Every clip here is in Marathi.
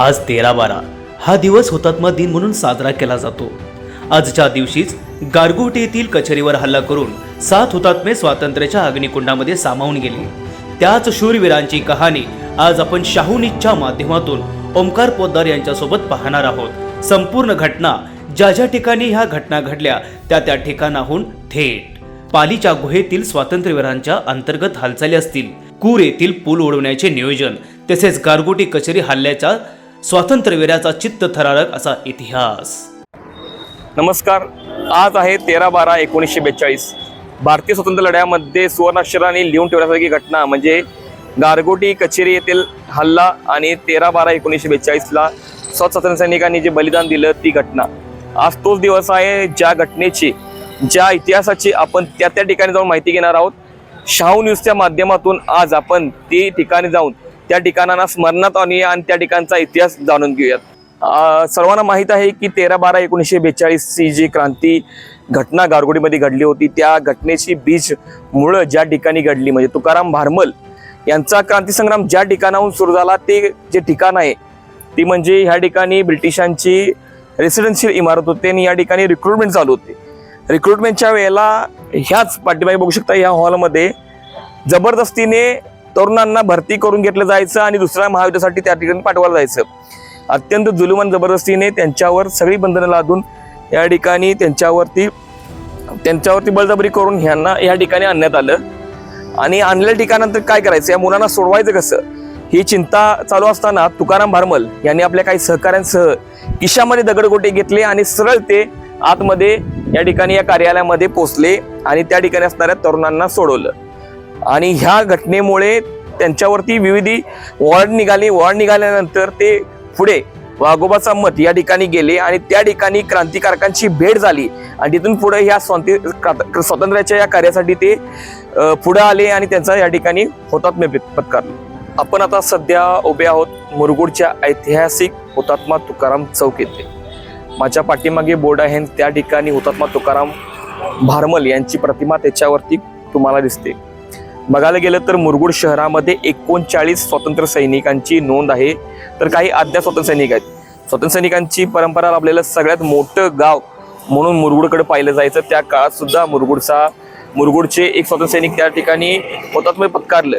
आज तेरा बारा हा दिवस हुतात्मा दिन म्हणून साजरा केला जातो. आजच्या दिवशीच गारगोटे येथील कचेरीवर हल्ला करून सात हुतात्मे स्वातंत्र्याच्या अग्निकुंडामध्ये सामावून गेले. त्याच शूरवीरांची कहाणी आज आपण शाहूनीच्या माध्यमातून ओमकार पोद्दार यांच्यासोबत पाहणार आहोत. संपूर्ण घटना ज्या ज्या ठिकाणी ह्या घटना घडल्या त्या त्या ठिकाणाहून थेट. पालीच्या गुहेतील स्वातंत्र्यवीरांच्या अंतर्गत हालचाली असतील. कूर येथील पूल उडवण्याचे नियोजन तसेच गारगोटी कचेरी हल्ल्याचा स्वातंत्र्यवीराचा चित्त थरारक असा इतिहास. नमस्कार. आज आहे तेरा बारा एकोणीसशे बेचाळीस. भारतीय स्वातंत्र्य लढ्यामध्ये सुवर्णाक्षराने लिहून ठेवण्यासारखी घटना म्हणजे गारगोटी कचेरी येथील हल्ला आणि तेरा बारा एकोणीसशे बेचाळीसला स्वातंत्र्य सैनिकांनी जे बलिदान दिलं ती घटना. आज तोच दिवस आहे ज्या घटनेची ज्या इतिहासाची आपण त्या त्या ठिकाणी जाऊन माहिती घेणार आहोत. शाहू न्यूजच्या माध्यमातून आज आपण ती ठिकाणी जाऊन त्या ठिकाणांना स्मरणात आणूया आणि त्या ठिकाणचा इतिहास जाणून घेऊयात. सर्वांना माहीत आहे की तेरा बारा एकोणीसशे बेचाळीसची जी क्रांती घटना गारगोडीमध्ये घडली होती त्या घटनेची बीज मुळं ज्या ठिकाणी घडली म्हणजे तुकाराम भारमल यांचा क्रांतीसंग्राम ज्या ठिकाणाहून सुरू झाला ते जे ठिकाण आहे ती म्हणजे ह्या ठिकाणी ब्रिटिशांची रेसिडेन्शियल इमारत होते आणि या ठिकाणी रिक्रुटमेंट चालू होते. रिक्रुटमेंटच्या वेळेला ह्याच पाठीमागे बघू शकता ह्या हॉलमध्ये जबरदस्तीने तरुणांना भरती करून घेतलं जायचं आणि दुसऱ्या महायुद्धासाठी त्या ठिकाणी पाठवायला जायचं. अत्यंत जुलुमन जबरदस्तीने त्यांच्यावर सगळी बंधनं लादून या ठिकाणी त्यांच्यावरती त्यांच्यावरती बळजबरी करून ह्यांना या ठिकाणी आणण्यात आलं. आणि आणल्या ठिकाणानंतर काय करायचं? या मुलांना सोडवायचं कसं? ही चिंता चालू असताना तुकाराम भारमल यांनी आपल्या काही सहकाऱ्यांसह किशामध्ये दगडगोटे घेतले आणि सरळ ते आतमध्ये या ठिकाणी या कार्यालयामध्ये पोचले आणि त्या ठिकाणी असणाऱ्या तरुणांना सोडवलं. आणि ह्या घटनेमुळे त्यांच्यावरती विविध वॉर्ड निघाली. वॉर्ड निघाल्यानंतर ते पुढे वाघोबाचा मत या ठिकाणी गेले आणि त्या ठिकाणी क्रांतिकारकांची भेट झाली. आणि तिथून पुढे ह्या स्वातंत्र्य स्वातंत्र्याच्या या कार्यासाठी ते पुढे आले आणि त्यांचा या ठिकाणी हुतात्म्य पत्कारले आपण आता सध्या उभे आहोत मुरगुडच्या ऐतिहासिक हुतात्मा तुकाराम चौक येथे. माझ्या पाठीमागे बोर्ड आहे त्या ठिकाणी हुतात्मा तुकाराम भारमल यांची प्रतिमा त्याच्यावरती तुम्हाला दिसते. बघायला गेलं तर मुरगुड शहरामध्ये एकोणचाळीस स्वातंत्र्य सैनिकांची नोंद आहे. तर काही अद्याप स्वातंत्र्य सैनिक आहेत. स्वातंत्र्य सैनिकांची परंपरा लाभलेलं सगळ्यात मोठं गाव म्हणून मुरगुडकडे पाहिलं जायचं. त्या काळात सुद्धा मुरगुडचा मुरगुडचे एक स्वातंत्र्य सैनिक त्या ठिकाणी हुतात्म्य पत्कारलं.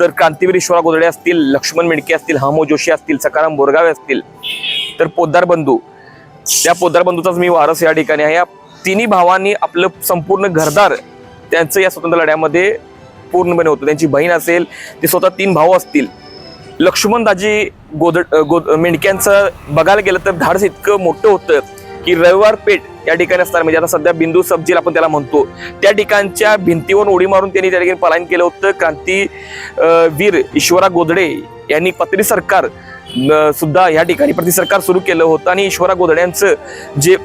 तर क्रांतीवीर ईश्वरा गोदडे असतील लक्ष्मण मेडके असतील हमो जोशी असतील सकाराम बोरगावे असतील तर पोद्दार बंधू. त्या पोद्दार बंधूचाच मी वारस या ठिकाणी आहे. या तिन्ही भावांनी आपलं संपूर्ण घरदार त्यांचं या स्वतंत्र लढ्यामध्ये पूर्णपणे होतं. त्यांची बहीण असेल ते स्वतः तीन भाऊ असतील. लक्ष्मणदाजी गोद गोद मेंढक्यांचं बघायला गेलं तर धाडस इतकं मोठं होतं की रविवार पेठ या ठिकाणी असणार. म्हणजे आता सध्या बिंदू सब्जीला आपण त्याला म्हणतो. त्या ठिकाणच्या भिंतीवर उडी मारून त्यांनी त्या ठिकाणी पलायन केलं होतं. क्रांती वीर ईश्वरा गोदडे यांनी पत्री सरकार सुद्धा या ठिकाणी प्रति सरकार सुरू केलं होतं. आणि ईश्वरा गोदड्यांचं जे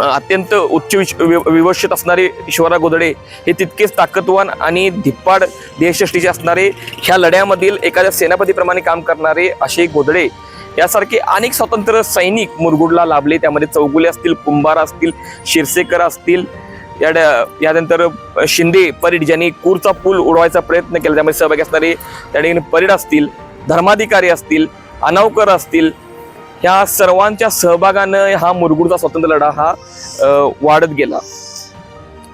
अत्यंत उच्च विवक्षित वि- विवशित असणारे ईश्वरा गोदडे हे तितकेच ताकदवान आणि धिप्पाड देशष्टीचे असणारे ह्या लढ्यामधील एखाद्या सेनापतीप्रमाणे काम करणारे असे गोदडे यासारखे अनेक स्वतंत्र सैनिक मुरगुडला लाभले. त्यामध्ये चौगुले असतील कुंभार असतील शिरसेकर असतील या ड- यानंतर शिंदे परीड ज्यांनी कूरचा पूल उडवायचा प्रयत्न केला. त्यामध्ये सहभागी असणारे त्या ठिकाणी परीड असतील धर्माधिकारी असतील अनावकर असतील ह्या सर्वांच्या सहभागानं हा मुरगुडचा स्वातंत्र्य लढा हा वाढत गेला.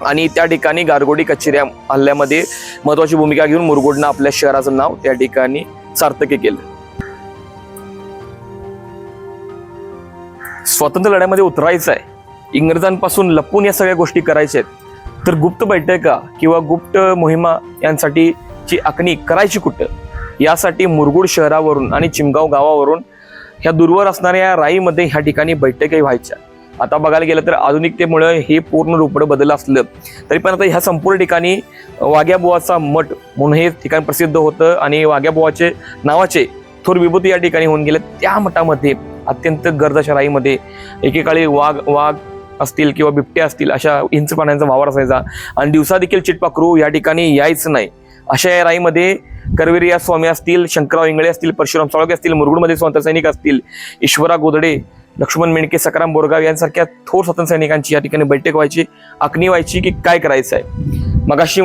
आणि त्या ठिकाणी गारगोडी कचेऱ्या हल्ल्यामध्ये महत्वाची भूमिका घेऊन मुरगुडनं आपल्या शहराचं नाव त्या ठिकाणी सार्थकी केलं. स्वातंत्र्य लढ्यामध्ये उतरायचं आहे. इंग्रजांपासून लपून या सगळ्या गोष्टी करायच्या आहेत. तर गुप्त बैठका किंवा गुप्त मोहिमा यांसाठीची आखणी करायची कुठं? यासाठी मुरगुड शहरावरून आणि चिमगाव गावावरून ह्या दूरवर असणाऱ्या राईमध्ये ह्या ठिकाणी बैठकही व्हायच्या. आता बघायला गेलं तर आधुनिकतेमुळे हे पूर्ण रूपडं बदललं असलं तरी पण आता ह्या संपूर्ण ठिकाणी वाघ्याबुवाचा मठ म्हणून हे ठिकाण प्रसिद्ध होतं आणि वाघ्याबुवाचे नावाचे थोर विभूती या ठिकाणी होऊन गेले. त्या मठामध्ये अत्यंत गर्द अशा राईमध्ये एकेकाळी वाघ वाघ असतील किंवा बिबट्या असतील अशा इंच पाण्याचा वावर असायचा. आणि दिवसा देखील चिटपाखरू या ठिकाणी यायचं नाही. अशा या राईमध्ये करवेरिया स्वामी असतील शंकरराव इंगळे असतील परशुराम साळगे असतील मुरगुडमध्ये स्वातंत्र्य सैनिक असतील ईश्वरा गोदडे लक्ष्मण मेणके सकाराम बोरगाव यांसारख्या थोर स्वातंत्र्य सैनिकांची या ठिकाणी बैठक व्हायची आखणी व्हायची की काय करायचं आहे? मगाशी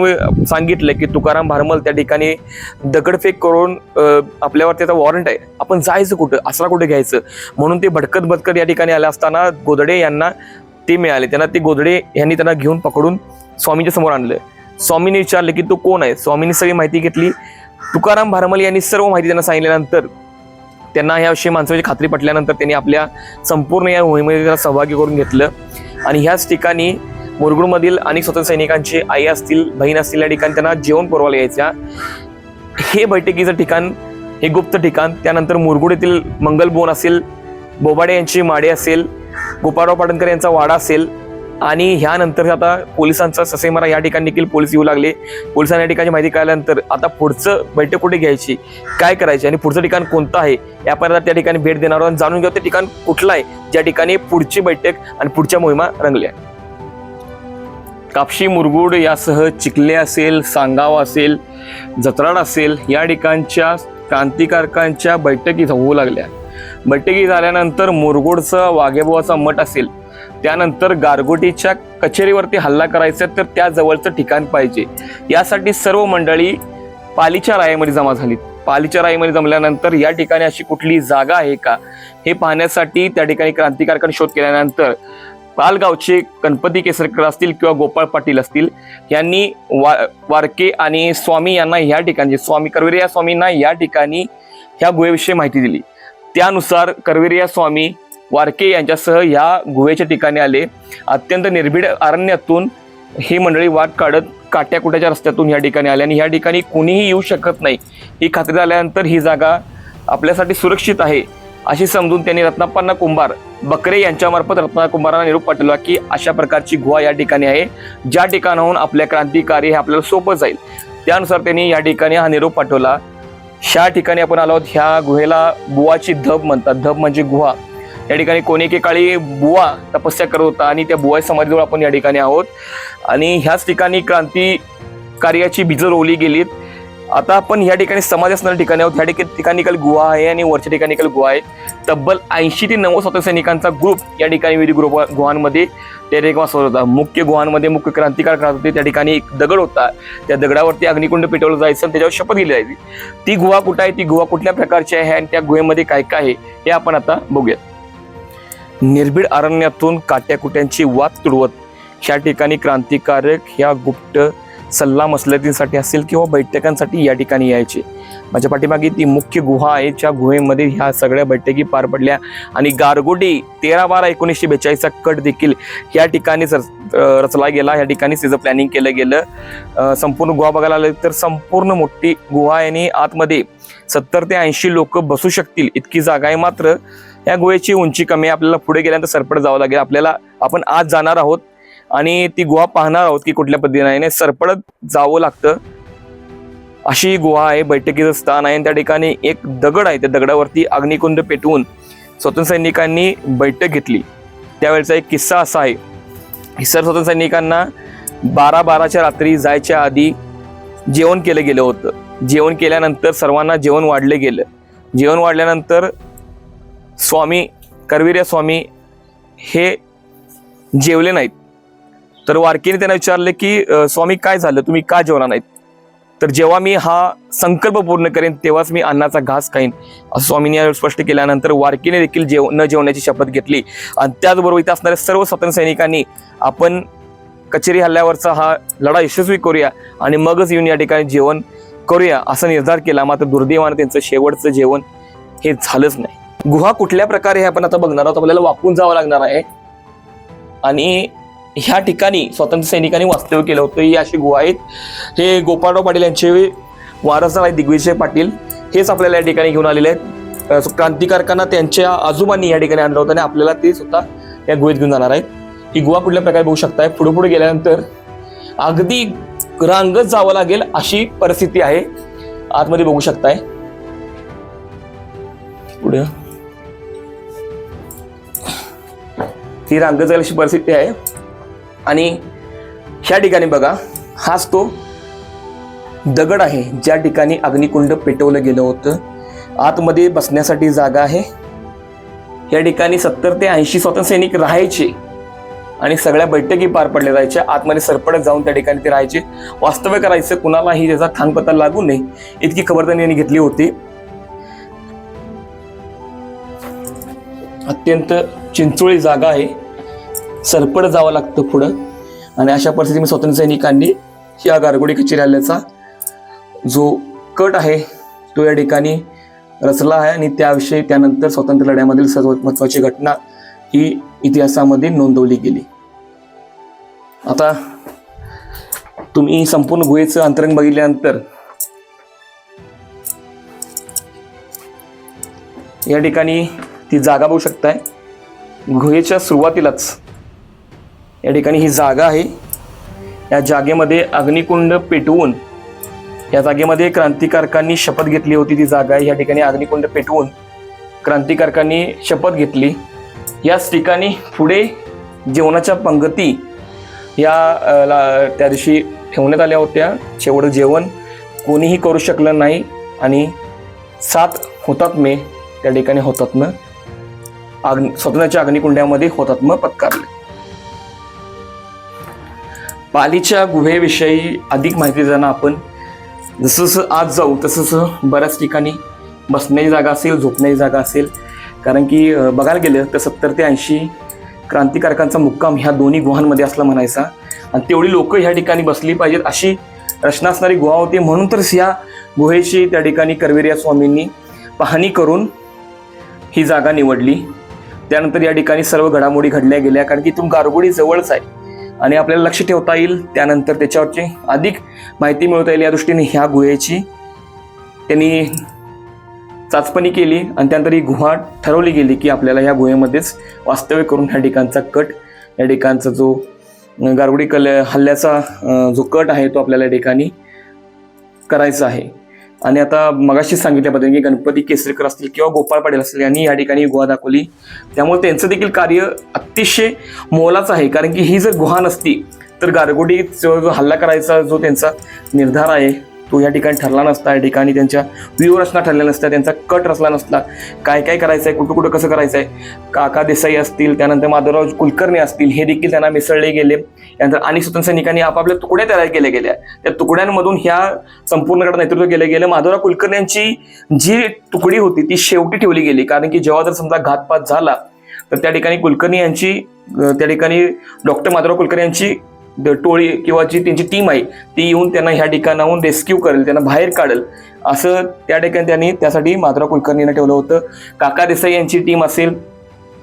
सांगितलं की तुकाराम भारमल त्या ठिकाणी दगडफेक करून आपल्यावर त्याचा वॉरंट आहे. आपण जायचं कुठं? असला कुठे घ्यायचं? म्हणून ते भटकत भटकत या ठिकाणी आले असताना गोदडे यांना ते मिळाले. त्यांना ते गोदडे यांनी त्यांना घेऊन पकडून स्वामींच्या समोर आणलं. स्वामींनी विचारले की तो कोण आहे? स्वामींनी सगळी माहिती घेतली. तुकाराम भारमल यांनी सर्व माहिती त्यांना सांगितल्यानंतर त्यांना याविषयी माणसाची खात्री पटल्यानंतर त्यांनी आपल्या संपूर्ण या मोहिमेमध्ये त्यांना सहभागी करून घेतलं. आणि ह्याच ठिकाणी मुरगुडमधील अनेक स्वतंत्र सैनिकांची आई असतील बहीण असतील या ठिकाणी त्यांना जेवण पुरवायला यायच्या. हे बैठकीचं ठिकाण हे गुप्त ठिकाण त्यानंतर मुरगुड येथील मंगलबोन असेल बोबाडे यांची माडे असेल गोपाळराव पाटणकर यांचा वाडा असेल आणि ह्यानंतर आता पोलिसांचा ससेमारा या ठिकाणी देखील पोलीस येऊ लागले. पोलिसांना या ठिकाणी माहिती कळल्यानंतर आता पुढचं बैठक कुठे घ्यायची? काय करायची? आणि पुढचं ठिकाण कोणतं आहे? या त्या ठिकाणी भेट देणार आणि जाणून घेऊ ते ठिकाण कुठलं आहे ज्या ठिकाणी पुढची बैठक आणि पुढच्या मोहिमा रंगल्या. कापशी मुरगुड यासह चिखले असेल सांगाव असेल जत्राड असेल या ठिकाणच्या क्रांतिकारकांच्या बैठकी होऊ लागल्या. बैठकी झाल्यानंतर मुरगुडचा वाघेबुवाचा मठ असेल त्यानंतर गारगोटीच्या कचेरीवरती हल्ला करायचा तर त्या जवळचं ठिकाण पाहिजे. यासाठी सर्व मंडळी पालीच्या रायामध्ये जमा झाली पालीच्या रायामध्ये जमल्यानंतर या ठिकाणी अशी कुठली जागा आहे का? हे पाहण्यासाठी त्या ठिकाणी क्रांतिकारकांनी शोध केल्यानंतर पालगावचे गणपती केसरकर असतील किंवा गोपाळ पाटील असतील यांनी वा वारके आणि स्वामी यांना या ठिकाणी स्वामी कर्वेरिया स्वामींना या ठिकाणी ह्या गुहेविषयी माहिती दिली. त्यानुसार कर्वेरिया स्वामी वारके यांच्यासह ह्या गुहेच्या ठिकाणी आले. अत्यंत निर्भीड अरण्यातून ही मंडळी वाट काढत काट्याकुट्याच्या रस्त्यातून ह्या ठिकाणी आले आणि ह्या ठिकाणी कोणीही येऊ शकत नाही. ही खात्री झाल्यानंतर ही जागा आपल्यासाठी सुरक्षित आहे अशी समजून त्यांनी रत्नाप्पांना कुंभार बकरे यांच्यामार्फत रत्ना कुंभारांना निरोप पाठवला की अशा प्रकारची गुहा या ठिकाणी आहे ज्या ठिकाणाहून आपल्या क्रांतिकारी हे आपल्याला सोपं जाईल. त्यानुसार त्यांनी या ठिकाणी हा निरोप पाठवला. ह्या ठिकाणी आपण आलो आहोत ह्या गुहेला बुवाची धब म्हणतात. धब म्हणजे गुहा. या ठिकाणी कोणी एकेकाळी बुवा तपस्या करत होता आणि त्या बुवा समाधीजवळ आपण या ठिकाणी आहोत. आणि ह्याच ठिकाणी क्रांती कार्याची बीज रोवली गेलीत. आता आपण ह्या ठिकाणी समाज असणाऱ्या ठिकाणी आहोत. ह्या ठिकाणी ठिकाणी काल गुहा आहे आणि वरच्या ठिकाणी काल गुहा आहे. तब्बल ऐंशी ते नव्वद स्वतंत्र सैनिकांचा ग्रुप या ठिकाणी विविध ग्रुप गुहांमध्ये त्या ठिकाणी वासवत होता. मुख्य गुहांमध्ये मुख्य क्रांतिकार करत होते. त्या ठिकाणी एक दगड होता. त्या दगडावरती अग्निकुंड पेटवलं जायचं आणि त्याच्यावर शपथ दिली जायची. ती गुहा कुठं आहे? ती गुहा कुठल्या प्रकारची आहे? आणि त्या गुहेमध्ये काय काय आहे? हे आपण आता बघूयात. निर्भीड अरण्यातून काट्याकुट्यांची वाद तुडवत ह्या ठिकाणी क्रांतिकारक ह्या गुप्त सल्ला मसलतींसाठी असेल किंवा बैठकांसाठी या ठिकाणी यायचे. माझ्या पाठीमागे ती मुख्य गुहा आहे ज्या गुहेमध्ये ह्या सगळ्या बैठकी पार पडल्या. आणि गारगोटी तेरा बारा एकोणीसशे बेचाळीसचा कट देखील या ठिकाणी रच- रचला गेला. या ठिकाणी त्याचं प्लॅनिंग केलं गेलं. संपूर्ण गुहा बघायला आलं तर संपूर्ण मोठी गुहा आणि आतमध्ये सत्तर ते ऐंशी लोक बसू शकतील इतकी जागा आहे मात्र या गुहेची उंची कमी आहे. आपल्याला पुढे गेल्यानंतर सरपट जावं लागेल. आपल्याला आपण आज जाणार आहोत आणि ती गुहा पाहणार आहोत की कुठल्या पद्धतीने सरपडत जावं लागतं. अशी गुहा आहे. बैठकीचं स्थान आहे. आणि त्या ठिकाणी एक दगड आहे. त्या दगडावरती अग्निकुंड पेटवून स्वतंत्र सैनिकांनी बैठक घेतली. त्यावेळेचा एक किस्सा असा आहे. की सर स्वतंत्र सैनिकांना बारा बाराच्या रात्री जायच्या आधी जेवण केलं गेलं होतं. जेवण केल्यानंतर सर्वांना जेवण वाढलं गेलं. जेवण वाढल्यानंतर स्वामी करवीर्य स्वामी हे जेवले नाहीत. तर वारकेने त्यांना विचारले की स्वामी काय झालं? तुम्ही का जेवला नाहीत? तर जेव्हा मी हा संकल्प पूर्ण करेन तेव्हाच मी अन्नाचा घास खाईन. असं स्वामींनी यावेळी स्पष्ट केल्यानंतर वारकीने देखील जेव न जेवण्याची शपथ घेतली. आणि त्याचबरोबर इथे असणाऱ्या सर्व स्वतंत्र सैनिकांनी आपण कचेरी हल्ल्यावरचा हा लढा यशस्वी करूया आणि मगच येऊन या ठिकाणी जेवण करूया असा निर्धार केला. मात्र दुर्दैवानं त्यांचं शेवटचं जेवण हे झालंच नाही. गुहा कुठल्या प्रकारे हे आपण आता बघणार आहोत आपल्याला वाकून जावं लागणार आहे. आणि ह्या ठिकाणी स्वातंत्र्य सैनिकांनी वास्तव्य केलं होतं ही अशी गुहा आहेत. हे गोपाळराव पाटील यांचे वारसदार आहेत दिग्विजय पाटील. हेच आपल्याला या ठिकाणी घेऊन आलेले आहेत. क्रांतिकारकांना त्यांच्या आजोबांनी या ठिकाणी आणलं होतं आणि आपल्याला ते सुद्धा या गुहेत घेऊन जाणार आहेत. ही गुहा कुठल्या प्रकारे बघू शकताय? पुढे पुढे गेल्यानंतर अगदी रांगत जावं लागेल अशी परिस्थिती आहे. आतमध्ये बघू शकताय. पुढे. ती रांगत जाईल अशी परिस्थिती आहे. आणि ह्या ठिकाणी बघा हाच तो दगड आहे. ज्या ठिकाणी अग्निकुंड पेटवलं गेलं होतं. आतमध्ये बसण्यासाठी जागा आहे. या ठिकाणी सत्तर ते ऐंशी स्वतंत्र सैनिक राहायचे. आणि सगळ्या बैठकी पार पडल्या जायच्या. आतमध्ये सरपडत जाऊन त्या ठिकाणी ते राहायचे. वास्तव्य करायचं कुणालाही त्याचा खानपत्ता लागू नये इतकी खबरदारी यांनी घेतली होती. अत्यंत चिंचोळी जागा आहे. सरपड जावं लागतं पुढं. आणि अशा परिस्थितीमध्ये स्वातंत्र्य सैनिकांनी या गारगोडी कचेरी जो कट आहे तो या ठिकाणी रचला आहे. आणि त्याविषयी त्यानंतर स्वातंत्र्य लढ्यामधील सर्वात महत्वाची घटना ही इतिहासामध्ये नोंदवली गेली. आता तुम्ही संपूर्ण गुहेचं अंतरंग बघितल्यानंतर या ठिकाणी ती जागा बघू शकताय. गुहेच्या सुरुवातीलाच या ठिकाणी ही जागा आहे. या जागेमध्ये अग्निकुंड पेटवून या जागेमध्ये क्रांतिकारकांनी शपथ घेतली होती ती जागा आहे. या ठिकाणी अग्निकुंड पेटवून क्रांतिकारकांनी शपथ घेतली. याच ठिकाणी पुढे जेवणाच्या पंगती या ला- त्या दिवशी ठेवण्यात आल्या होत्या. शेवट जेवण कोणीही करू शकलं नाही आणि सात हुतात्मे त्या ठिकाणी हुतात्म अग्नि स्वतःच्या अग्निकुंड्यामध्ये हुतात्म पत्कारले पालीच्या गुहेविषयी अधिक माहिती देताना आपण जसं आज जाऊ तसं बऱ्याच ठिकाणी बसण्याची जागा असेल झोपण्याची जागा असेल. कारण की बघायला गेलं तर सत्तर ते ऐंशी क्रांतिकारकांचा मुक्काम ह्या दोन्ही गुहांमध्ये असला म्हणायचा. आणि तेवढी लोकं ह्या ठिकाणी बसली पाहिजेत अशी रचना असणारी गुहा होती. म्हणून तर ह्या गुहेची त्या ठिकाणी करवेरिया स्वामींनी पाहणी करून ही जागा निवडली. त्यानंतर या ठिकाणी सर्व घडामोडी घडल्या गेल्या कारण की इथून गारगोडी जवळच आहे. आणि आपल्याला लक्ष ठेवता येईल त्यानंतर त्याच्यावरची अधिक माहिती मिळवता येईल या दृष्टीने ह्या गुहेची. त्यांनी चाचपणी केली आणि त्यानंतर ही गुहा ठरवली गेली की आपल्याला ह्या गुहेमध्येच वास्तव्य करून ह्या ठिकाणचा कट या ठिकाणचा जो गारगुडी कल हल्ल्याचा जो कट आहे तो आपल्याला या ठिकाणी करायचा आहे. आणि आता मगाशी सांगितल्याबद्दल की गणपती केसरीकर असतील किंवा गोपाळ पाटील असतील यांनी या ठिकाणी गुहा दाखवली. त्यामुळे त्यांचं देखील कार्य अतिशय मोलाचं आहे. कारण की ही जर गुहा नसती तर गारगोडी जो हल्ला करायचा जो त्यांचा निर्धार आहे तो या ठिकाणी ठरला नसता या ठिकाणी त्यांच्या व्यूहरचना ठरल्या नसत्या त्यांचा कट रचला नसला काय काय करायचं आहे कुठं कुठं कसं करायचं आहे काका देसाई असतील त्यानंतर माधवराव कुलकर्णी असतील हे देखील त्यांना मिसळले गेले. त्यानंतर आणि स्वतंत्र सैनिकांनी आपापल्या तुकड्या तयार केल्या गेल्या. त्या तुकड्यांमधून ह्या संपूर्णकडे नेतृत्व केलं गेलं. माधवराव कुलकर्णी यांची जी तुकडी होती ती शेवटी ठेवली गेली. कारण की जेव्हा जर समजा घातपात झाला तर त्या ठिकाणी कुलकर्णी यांची त्या ठिकाणी डॉक्टर माधवराव कुलकर्णी यांची टोळी किंवा जी त्यांची टीम आहे ती येऊन त्यांना ह्या ठिकाणाहून रेस्क्यू करेल त्यांना बाहेर काढेल. असं त्या ठिकाणी त्यांनी त्यासाठी माधुरा कुलकर्णीनं ठेवलं होतं. काका देसाई यांची टीम असेल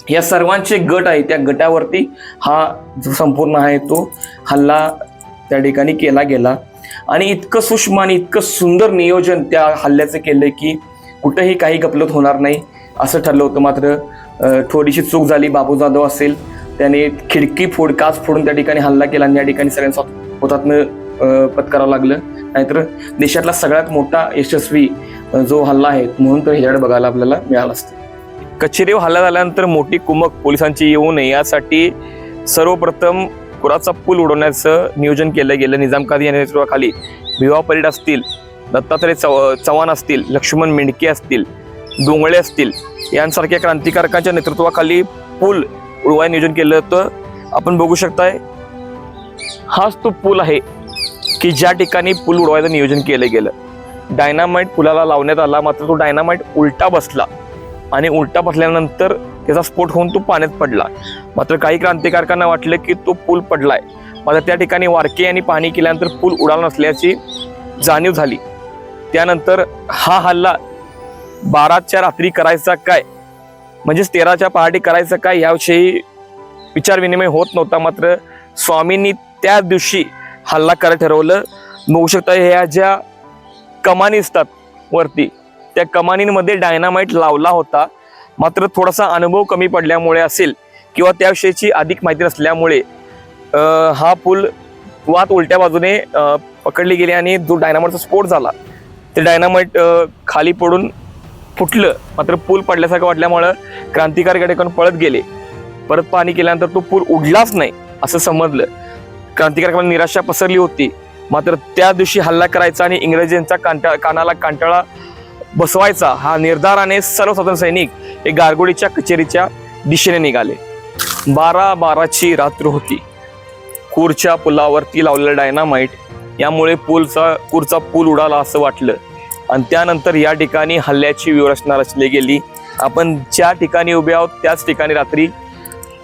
या सर्वांचे गट आहे त्या गटावरती हा जो संपूर्ण आहे तो हल्ला त्या ठिकाणी केला गेला. आणि इतकं सूक्ष्म आणि इतकं सुंदर नियोजन त्या हल्ल्याचं केलं की कुठंही काही गपलत होणार नाही असं ठरलं होतं मात्र थोडीशी चूक झाली बाबू जाधव असेल. त्याने खिडकी फोड काच फोडून त्या ठिकाणी हल्ला केला आणि या ठिकाणी सगळ्यांचा हुतात्म्य पत्करावं लागलं. नाहीतर देशातला सगळ्यात मोठा यशस्वी जो हल्ला आहे म्हणून तर ह्याच्याकडे बघायला आपल्याला मिळाला असतं. कचेरीवर हल्ला झाल्यानंतर मोठी कुमक पोलिसांची येऊ नये यासाठी सर्वप्रथम पुराचा पूल उडवण्याचं नियोजन केलं गेलं. निजाम कादी यांच्या नेतृत्वाखाली भिवा परीड असतील दत्तात्रय चव चव्हाण असतील लक्ष्मण मेंढके असतील डोंगळे असतील यांसारख्या क्रांतिकारकांच्या नेतृत्वाखाली पूल उडवाय नियोजन केलं होतं आपण बघू शकताय हाच तो पूल आहे की ज्या ठिकाणी पूल उडवायचं नियोजन केलं गेलं. डायनामाईट पुलाला लावण्यात आला मात्र तो डायनामाईट उलटा बसला. आणि उलटा बसल्यानंतर त्याचा स्फोट होऊन तो पाण्यात पडला. मात्र काही क्रांतिकारकांना वाटलं की तो पूल पडलाय. मात्र त्या ठिकाणी वारके यांनी पाहणी केल्यानंतर पूल उडाला नसल्याची जाणीव झाली. त्यानंतर हा हल्ला बाराच्या रात्री करायचा काय? म्हणजेच तेराच्या पहाटे करायचं काय याविषयी विचारविनिमय होत नव्हता मात्र स्वामींनी त्या दिवशी हल्ला करायला ठरवलं. बघू शकता ह्या ज्या कमानी असतात वरती त्या कमानींमध्ये डायनामाइट लावला होता. मात्र थोडासा अनुभव कमी पडल्यामुळे असेल किंवा त्याविषयीची अधिक माहिती नसल्यामुळे हा पूल वात उलट्या बाजूने पकडली गेली आणि जो डायनामाइटचा स्फोट झाला ते डायनामाइट खाली पडून फुटलं. मात्र पूल पडल्यासारखं वाटल्यामुळं क्रांतिकारीकडे पळत गेले. परत पाणी केल्यानंतर तो पूल उडलाच नाही असं समजलं. क्रांतिकारकांना निराशा पसरली होती. मात्र त्या दिवशी हल्ला करायचा आणि इंग्रजांचा कांटा कानाला कांटाळा बसवायचा हा निर्धाराने सर्व स्वतंत्र सैनिक हे गारगोडीच्या कचेरीच्या दिशेने निघाले. बारा बाराची रात्र होती. कूरच्या पुलावरती लावलेलं डायनामाइट यामुळे पूलचा कूरचा पूल उडाला असं वाटलं. आणि त्यानंतर या ठिकाणी हल्ल्याची व्यूहरचना रचली गेली. आपण ज्या ठिकाणी उभे आहोत त्याच ठिकाणी रात्री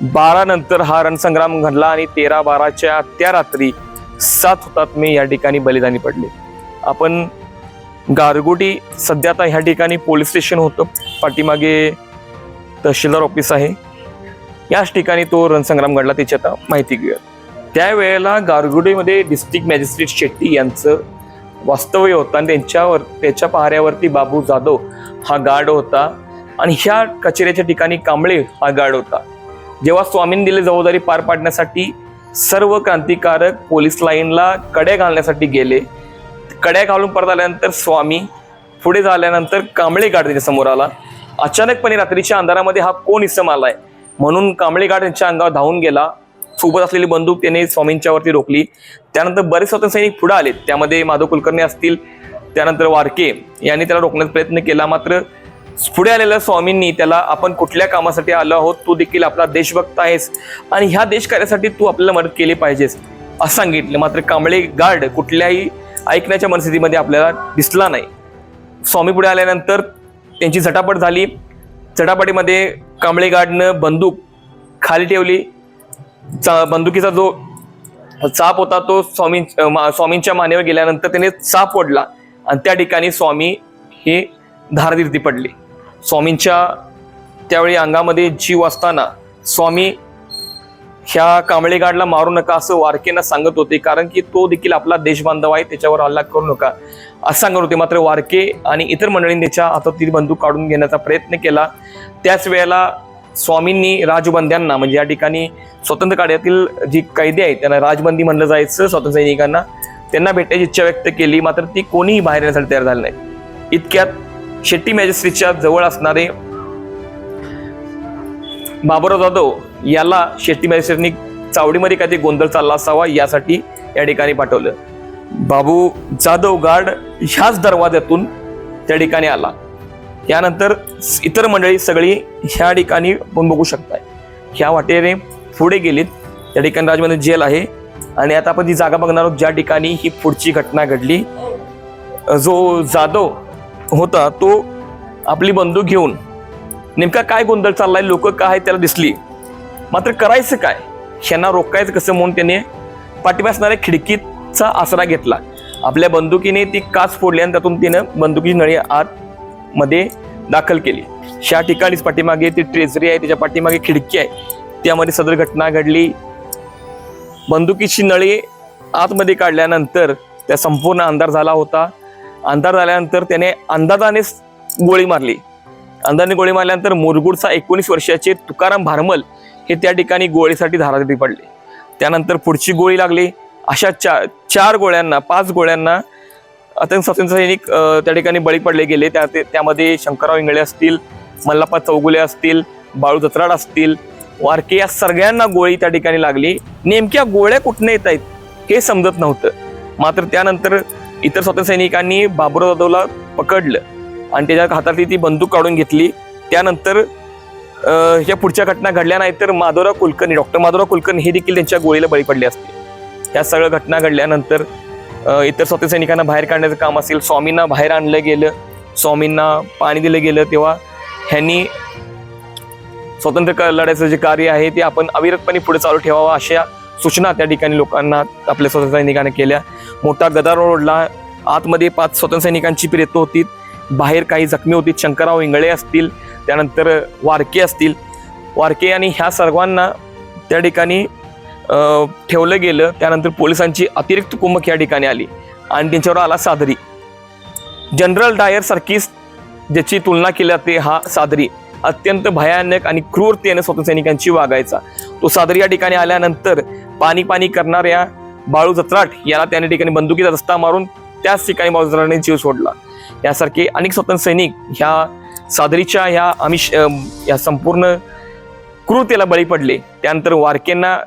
बारा नंतर हा रणसंग्राम घडला आणि तेरा बाराच्या त्या रात्री सात हुतात्मे या ठिकाणी बलिदानी पडले. आपण गारगोटी सध्या आता ह्या ठिकाणी पोलीस स्टेशन होतं. पाठीमागे तहसीलदार ऑफिस आहे. याच ठिकाणी तो रणसंग्राम घडला त्याची आता माहिती घेऊया त्यावेळेला गारगोटीमध्ये डिस्ट्रिक्ट मॅजिस्ट्रेट शेट्टी यांचं वास्तव्य होतं. आणि त्यांच्यावर त्याच्या पहाऱ्यावरती बाबू जाधव हा गार्ड होता. आणि ह्या कचेऱ्याच्या ठिकाणी कांबळे हा गार्ड होता. जेव्हा स्वामींनी दिली जबाबदारी पार पाडण्यासाठी सर्व क्रांतिकारक पोलीस लाईनला कड्या घालण्यासाठी गेले कड्या घालून परत आल्यानंतर स्वामी पुढे झाल्यानंतर कांबळे गाड त्याच्यासमोर आला. अचानकपणे रात्रीच्या अंधारामध्ये हा कोण इसम आलाय? म्हणून कांबळे गाड त्यांच्या अंगावर धावून गेला. सोबत असलेली बंदूक त्याने स्वामींच्यावरती रोखली. त्यानंतर बरेच स्वतंत्र सैनिक पुढे आले. त्यामध्ये माधव कुलकर्णी असतील त्यानंतर वारके यांनी त्याला रोखण्याचा प्रयत्न केला. मात्र पुढे आलेल्या स्वामींनी त्याला आपण कुठल्या कामासाठी आलो आहोत तू देखील आपला देशभक्त आहेस आणि ह्या देशकार्यासाठी तू आपल्याला मदत केली पाहिजेस असं सांगितलं. मात्र कांबळे गार्ड कुठल्याही ऐकण्याच्या मनस्थितीमध्ये आपल्याला दिसला नाही. स्वामी पुढे आल्यानंतर त्यांची झटापट झाली. झटापटीमध्ये कांबळे गार्डनं बंदूक खाली ठेवली. चा- बंदुकीचा जो चाप होता तो स्वामी मा- स्वामींच्या मानेवर गेल्यानंतर त्याने चाप ओढला. आणि त्या ठिकाणी स्वामी हे धारतीर्थी पडले. स्वामींच्या त्यावेळी अंगामध्ये जीव असताना स्वामी ह्या कांबळे गाडला मारू नका असं वारकेंना सांगत होते कारण की तो देखील आपला देशबांधव आहे त्याच्यावर हल्ला करू नका. असं सांगत होते मात्र वारके आणि इतर मंडळींनी त्याच्या हातातील बंदूक काढून घेण्याचा प्रयत्न केला. त्याच वेळेला स्वामींनी राजबंद्यांना म्हणजे या ठिकाणी स्वतंत्र काळातील जी कैदी आहेत त्यांना राजबंदी म्हणलं जायचं स्वतंत्र सैनिकांना. त्यांना भेटायची इच्छा व्यक्त केली मात्र ती कोणीही बाहेर येण्यासाठी तयार झाली नाही इतक्यात शेट्टी मॅजिस्ट्रेटच्या जवळ असणारे बाबुराव जाधव याला शेट्टी मॅजिस्ट्रेटनी चावडीमध्ये काहीतरी गोंधळ चालला असावा यासाठी या ठिकाणी पाठवलं. बाबू जाधव गार्ड ह्याच दरवाज्यातून त्या ठिकाणी आला. यानंतर इतर मंडळी सगळी ह्या ठिकाणी आपण बघू शकताय. ह्या वाटेने पुढे गेलीत. त्या ठिकाणी राजमध्ये जेल आहे. आणि आता आपण ती जागा बघणार आहोत ज्या ठिकाणी ही पुढची घटना घडली. जो जाधव होता तो आपली बंदूक घेऊन नेमका काय गोंधळ चाललाय लोक काय त्याला दिसली. मात्र करायचं काय? ह्यांना रोखायचं कसं म्हणून त्याने पाठीमा असणाऱ्या खिडकीचा आसरा घेतला. आपल्या बंदुकीने ती काच फोडली आणि त्यातून तिनं बंदुकीची नळी आत मध्ये दाखल केली. ह्या ठिकाणीच पाठीमागे ती ट्रेझरी आहे त्याच्या पाठीमागे खिडकी आहे. त्यामध्ये सदर घटना घडली. बंदुकीची नळी आतमध्ये काढल्यानंतर त्या संपूर्ण अंधार झाला होता. अंधार झाल्यानंतर त्याने अंदाजानेच गोळी मारली. अंधाने गोळी मारल्यानंतर मुरगुडचा एकोणीस वर्षाचे तुकाराम भारमल हे त्या ठिकाणी गोळीसाठी धाराती पडले. त्यानंतर पुढची गोळी लागली. अशा चार चार गोळ्यांना पाच गोळ्यांना अत्यंत स्वातंत्र्य सैनिक त्या ठिकाणी बळी पडले गेले. त्या ते- त्यामध्ये शंकरराव इंगळे असतील मल्लाप्पा चौगुले असतील बाळू जत्राड असतील वारके या सगळ्यांना गोळी त्या ठिकाणी लागली. नेमक्या गोळ्या कुठनं येत आहेत हे समजत नव्हतं. मात्र त्यानंतर इतर स्वातंत्र्य सैनिकांनी बाबुराव जाधवला पकडलं आणि त्याच्या हातातली ती बंदूक काढून घेतली. त्यानंतर ह्या पुढच्या घटना घडल्या नाही तर माधवराव कुलकर्णी डॉक्टर माधवराव कुलकर्णी हे देखील त्यांच्या गोळीला बळी पडले असते या सगळ्या घटना घडल्यानंतर इतर स्वातंत्र्य सैनिकांना बाहेर काढण्याचं काम असेल स्वामींना बाहेर आणलं गेलं स्वामींना पाणी दिलं गेलं तेव्हा ह्यांनी स्वतंत्र लढ्याचं जे कार्य आहे ते आपण अविरतपणे पुढे चालू ठेवावं अशा सूचना त्या ठिकाणी लोकांना आपल्या स्वतंत्र सैनिकांना केल्या. मोठा गदार ओढला आतमध्ये पाच स्वतंत्र सैनिकांची प्रेत होती. बाहेर काही जखमी होती. शंकरराव इंगळे असतील त्यानंतर वारके असतील. वारके आणि ह्या सर्वांना त्या ठिकाणी ठेवलं गेलं. त्यानंतर पोलिसांची अतिरिक्त कुमक या ठिकाणी आली आणि त्यांच्यावर आला सादरी. जनरल डायर सारखीच ज्याची तुलना केली जाते हा सादरी अत्यंत भयानक आणि क्रूरतेने स्वतंत्र सैनिकांची वागायचा तो सादरी या ठिकाणी आल्यानंतर पाणी पाणी करणाऱ्या बाळू जत्राट याला त्या ठिकाणी बंदुकीचा रस्ता मारून त्याच ठिकाणी बाळू जत्राटने जीव सोडला. यासारखे अनेक स्वतंत्र सैनिक ह्या सादरीच्या ह्या आमिष या संपूर्ण क्रूरतेला बळी पडले. त्यानंतर वारकेंना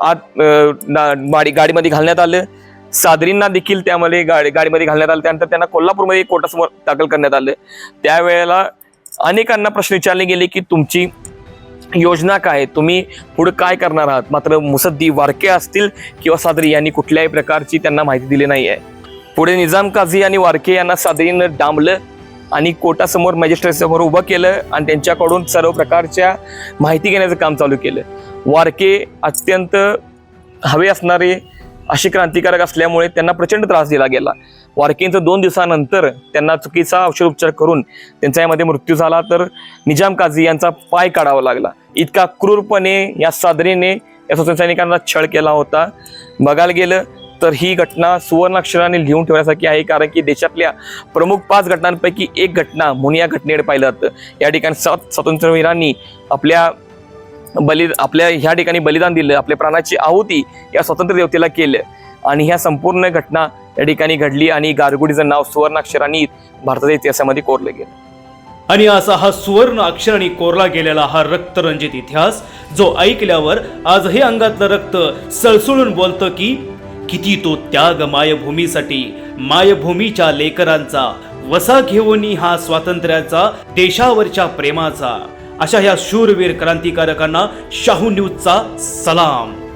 आत ना- गाडी गाडीमध्ये घालण्यात आलं. सादरींना देखील त्यामध्ये गाडी गाडीमध्ये घालण्यात आलं. त्यानंतर त्यांना कोल्हापूरमध्ये कोर्टासमोर दाखल करण्यात आलं. त्यावेळेला अनेकांना प्रश्न विचारले गेले की तुमची योजना काय आहे? तुम्ही पुढे काय करणार आहात? मात्र मुसद्दी वारके असतील किंवा सादरी यांनी कुठल्याही प्रकारची त्यांना माहिती दिली नाही आहे पुढे निजाम काझी आणि वारके यांना सादरीनं डांबलं आणि कोर्टासमोर मॅजिस्ट्रेट समोर उभं केलं आणि त्यांच्याकडून सर्व प्रकारच्या माहिती घेण्याचं काम चालू केलं. वारके अत्यंत हवे असणारे असे क्रांतिकारक असल्यामुळे त्यांना प्रचंड त्रास दिला गेला. वारकेंचं दोन दिवसानंतर त्यांना चुकीचा औषधोपचार करून त्यांचा यामध्ये मृत्यू झाला तर निजाम काझी यांचा पाय काढावा लागला. इतका क्रूरपणे या सादरीने या स्वतंत्र सैनिकांना छळ केला होता. बघायला गेलं तर ही घटना सुवर्णाक्षराने लिहून ठेवण्यासारखी आहे कारण की देशातल्या प्रमुख पाच घटनांपैकी एक घटना म्हणून या घटनेकडे पाहिलं जातं. या ठिकाणी सात स्वातंत्र्यवीरांनी आपल्या बलि आपल्या ह्या ठिकाणी बलिदान दिलं आपल्या प्राणाची आहुती या स्वतंत्र देवतेला केलं. आणि ह्या संपूर्ण घटना या ठिकाणी घडली आणि गारगुडीचं नाव सुवर्णाक्षरांनी भारताच्या इतिहासामध्ये कोरलं गेलं. आणि असा हा सुवर्ण अक्षराने कोरला गेलेला हा रक्तरंजित इतिहास जो ऐकल्यावर आजही अंगातलं रक्त सळसळून बोलतं की किती तो त्याग मायभूमीसाठी मायभूमीच्या लेकरांचा वसा घेऊन हा स्वातंत्र्याचा देशावरच्या प्रेमाचा अशा ह्या शूरवीर क्रांतिकारकांना शाहू न्यूजचा सलाम.